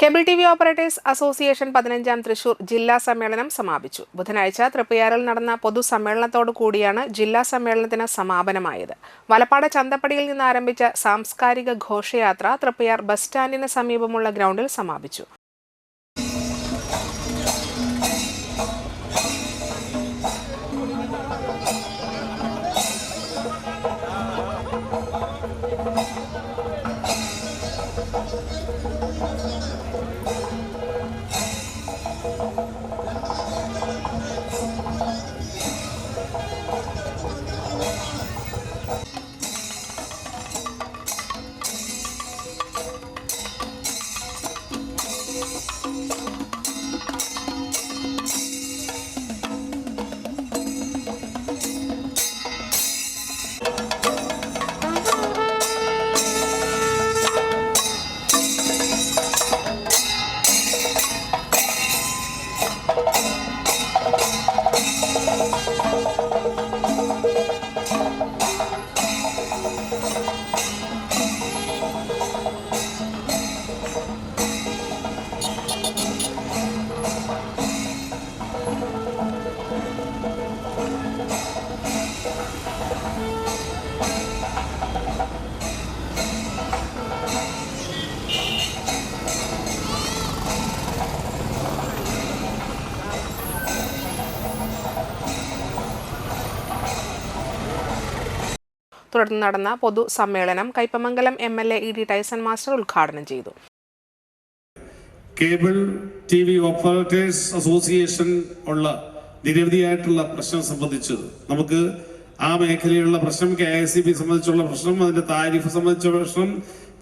Cable T V operators association പതിനഞ്ചാം തൃശൂർ ജില്ലാ സമ്മേളനം സമാപിച്ചു. ബുധനാഴ്ച തൃപ്പയാറിൽ നടന്ന പൊതുസമ്മേളനത്തോടു കൂടിയാണ് ജില്ലാ സമ്മേളനത്തിന് സമാപനമായത്. വലപ്പാട് ചന്തപ്പടിയിൽ നിന്ന് ആരംഭിച്ച സാംസ്കാരിക ഘോഷയാത്ര തൃപ്പയാർ ബസ് സ്റ്റാൻഡിന് സമീപമുള്ള ഗ്രൗണ്ടിൽ സമാപിച്ചു. തുടർന്ന് നടന്ന പൊതുസമ്മേളനം Kaipamangalam M L A E D Tyson master ഉദ്ഘാടനം ചെയ്തു. Cable T V operators association ഉള്ള നിരവധിയായിട്ടുള്ള പ്രശ്നം സംബന്ധിച്ച് നമുക്ക് ആ മേഖലയിലുള്ള പ്രശ്നം കെ ഐ സി ബി സംബന്ധിച്ചുള്ള പ്രശ്നം അതിന്റെ താരിഫ് സംബന്ധിച്ച പ്രശ്നം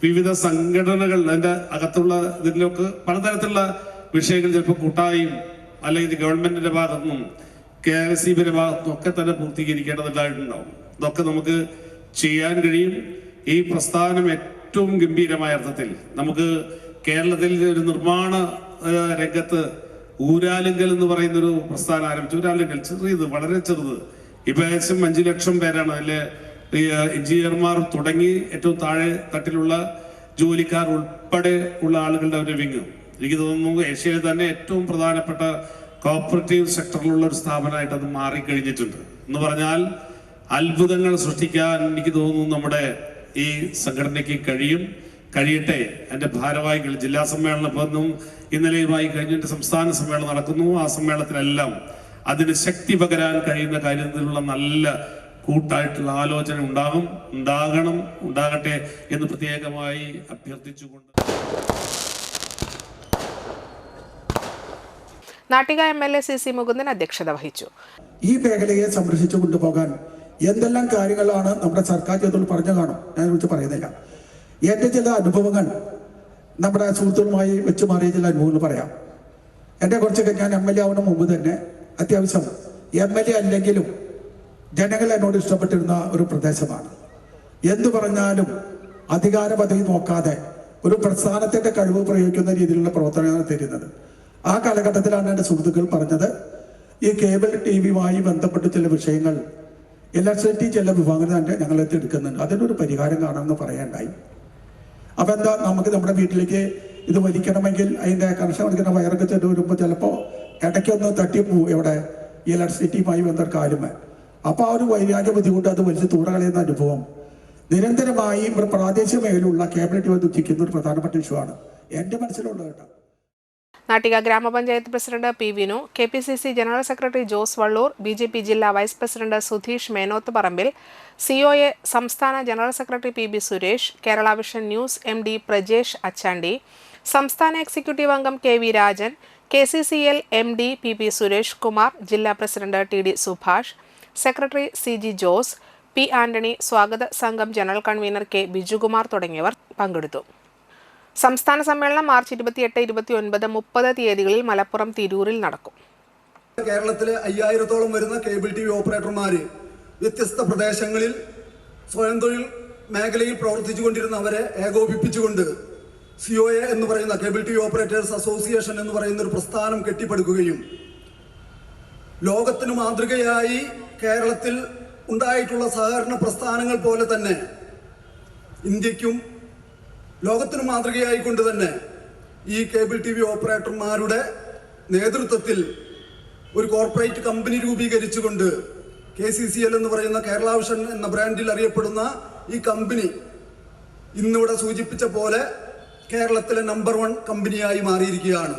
വിവിധ സംഘടനകൾ അതിന്റെ അകത്തുള്ള ഇതിലൊക്കെ പലതരത്തിലുള്ള വിഷയങ്ങൾ ചിലപ്പോൾ കൂട്ടായും അല്ലെങ്കിൽ ഗവൺമെന്റിന്റെ ഭാഗത്തുനിന്നും കെ ഐ സി ബിയുടെ ഭാഗത്തുനിന്നും ഒക്കെ തന്നെ പൂർത്തീകരിക്കേണ്ടതുണ്ടായിട്ടുണ്ടാവും. ഇതൊക്കെ നമുക്ക് ചെയ്യാൻ കഴിയും. ഈ പ്രസ്ഥാനം ഏറ്റവും ഗംഭീരമായ അർത്ഥത്തിൽ. നമുക്ക് കേരളത്തിൽ ഒരു നിർമ്മാണ രംഗത്ത് ഊരാലുങ്കൽ എന്ന് പറയുന്ന ഒരു പ്രസ്ഥാനം ആരംഭിച്ചു. ഊരാലുങ്കൽ ചെറിയത് വളരെ ചെറുത്. ഇപ്പൊ ഏകദേശം അഞ്ചു ലക്ഷം പേരാണ് അതിലെ എഞ്ചിനീയർമാർ തുടങ്ങി ഏറ്റവും താഴെ തട്ടിലുള്ള ജോലിക്കാർ ഉൾപ്പെടെ ഉള്ള ആളുകളുടെ ഒരു വിങ്. എനിക്ക് തോന്നുന്നു ഏഷ്യയിൽ തന്നെ ഏറ്റവും പ്രധാനപ്പെട്ട കോപ്പറേറ്റീവ് സെക്ടറിലുള്ള ഒരു സ്ഥാപനമായിട്ട് അത് മാറിക്കഴിഞ്ഞിട്ടുണ്ട്. എന്ന് പറഞ്ഞാൽ അത്ഭുതങ്ങൾ സൃഷ്ടിക്കാൻ എനിക്ക് തോന്നുന്നു നമ്മുടെ ഈ സംഘടനയ്ക്ക് കഴിയും. കഴിയട്ടെ. എന്റെ ഭാരവാഹികൾ ജില്ലാ സമ്മേളനം ഇപ്പം ഇന്നലെയുമായി കഴിഞ്ഞിട്ട് സംസ്ഥാന സമ്മേളനം നടക്കുന്നു. ആ സമ്മേളനത്തിലെല്ലാം അതിന് ശക്തി പകരാൻ കഴിയുന്ന കാര്യത്തിലുള്ള നല്ല കൂട്ടായിട്ടുള്ള ആലോചന ഉണ്ടാകും ഉണ്ടാകണം. ഉണ്ടാകട്ടെ എന്ന് പ്രത്യേകമായി അഭ്യർത്ഥിച്ചുകൊണ്ട്. Nattika M L A C C Mukundan അധ്യക്ഷത വഹിച്ചു. ഈ മേഖലയെ സംരക്ഷിച്ചു കൊണ്ടുപോകാൻ എന്തെല്ലാം കാര്യങ്ങളാണ് നമ്മുടെ സർക്കാർ ചെയ്തോട് പറഞ്ഞു കാണും? ഞാൻ വിളിച്ച് പറയുന്നില്ല. എന്റെ ചില അനുഭവങ്ങൾ നമ്മുടെ സുഹൃത്തുക്കളുമായി വെച്ച് മാറിയ ചില അനുഭവങ്ങൾ പറയാം. എന്റെ കുറച്ചൊക്കെ ഞാൻ എം എൽ എ ആവുന്ന മുമ്പ് തന്നെ അത്യാവശ്യം എം എൽ എ അല്ലെങ്കിലും ജനങ്ങൾ എന്നോട് ഇഷ്ടപ്പെട്ടിരുന്ന ഒരു പ്രദേശമാണ്. എന്തു പറഞ്ഞാലും അധികാര പദവി നോക്കാതെ ഒരു പ്രസ്ഥാനത്തിന്റെ കഴിവ് പ്രയോഗിക്കുന്ന രീതിയിലുള്ള പ്രവർത്തനമാണ് തരുന്നത്. ആ കാലഘട്ടത്തിലാണ് എന്റെ സുഹൃത്തുക്കൾ പറഞ്ഞത് ഈ കേബിൾ ടി വിയുമായി ബന്ധപ്പെട്ട് ചില വിഷയങ്ങൾ ഇലക്ട്രിസിറ്റി ചില വിഭാഗങ്ങൾ തന്നെ ഞങ്ങൾ എടുക്കുന്നുണ്ട്. അതിനൊരു പരിഹാരം കാണാമെന്ന് പറയാണ്ടായി അപ്പൊ എന്താ നമുക്ക് നമ്മുടെ വീട്ടിലേക്ക് ഇത് വലിക്കണമെങ്കിൽ അതിന്റെ കണക്ഷൻ എടുക്കുന്ന വയറൊക്കെ ചെന്ന് വരുമ്പോൾ ചിലപ്പോൾ ഇടയ്ക്കൊന്ന് തട്ടിപ്പോവും എവിടെ ഈ ഇലക്ട്രിസിറ്റിയുമായി ബന്ധപ്പെട്ട കാര്യമേ അപ്പൊ ആ ഒരു വൈരാഗ്യ ബുദ്ധിമുട്ട് അത് വലിച്ച് തൂറകളയുന്ന അനുഭവം. നിരന്തരമായി ഇവിടെ പ്രാദേശിക മേഖലയിലുള്ള കേബിൾ വന്ന് ഉച്ചയ്ക്കുന്ന ഒരു പ്രധാനപ്പെട്ട ഇഷ്യൂ ആണ്. എന്റെ മനസ്സിലുള്ളത് കേട്ടോ. നാട്ടിക ഗ്രാമപഞ്ചായത്ത് president P Vinu K P C C general secretary Jose Vallur B J P ജില്ലാ vice president Sudheesh Menoth Parambil C O A സംസ്ഥാന general secretary P B Suresh Kerala vision news M D Prajesh Achandi സംസ്ഥാന executive അംഗം K V Rajan K C C L M D P P Suresh Kumar ജില്ലാ president T D Subhash secretary C G Jose P Antony സ്വാഗത സംഘം general convener K Bijukumar തുടങ്ങിയവർ പങ്കെടുത്തു. സംസ്ഥാന സമ്മേളനം March ഇരുപത്തിയെട്ട് ഇരുപത്തി ഒൻപത് മുപ്പത് തീയതികളിൽ മലപ്പുറം തിരൂരിൽ നടക്കും. കേരളത്തിലെ അയ്യായിരത്തോളം വരുന്ന കേബിൾ ടി വി ഓപ്പറേറ്റർമാർ വ്യത്യസ്ത പ്രദേശങ്ങളിൽ സ്വയം തൊഴിൽ മേഖലയിൽ പ്രവർത്തിച്ചുകൊണ്ടിരുന്ന അവരെ ഏകോപിപ്പിച്ചുകൊണ്ട് സി ഒ എ എന്ന് പറയുന്ന cable T V operators association എന്ന് പറയുന്ന ഒരു പ്രസ്ഥാനം കെട്ടിപ്പടുക്കുകയും ലോകത്തിന് മാതൃകയായി കേരളത്തിൽ ഉണ്ടായിട്ടുള്ള സഹകരണ പ്രസ്ഥാനങ്ങൾ പോലെ തന്നെ ഇന്ത്യക്കും ലോകത്തിന് മാതൃകയായിക്കൊണ്ട് തന്നെ ഈ കേബിൾ ടി വി ഓപ്പറേറ്റർമാരുടെ നേതൃത്വത്തിൽ ഒരു കോർപ്പറേറ്റ് കമ്പനി രൂപീകരിച്ചുകൊണ്ട് കെ സി സി എൽ എന്ന് പറയുന്ന കേരള വിഷൻ എന്ന ബ്രാൻഡിൽ അറിയപ്പെടുന്ന ഈ കമ്പനി ഇന്നിവിടെ സൂചിപ്പിച്ച പോലെ കേരളത്തിലെ നമ്പർ വൺ കമ്പനിയായി മാറിയിരിക്കുകയാണ്.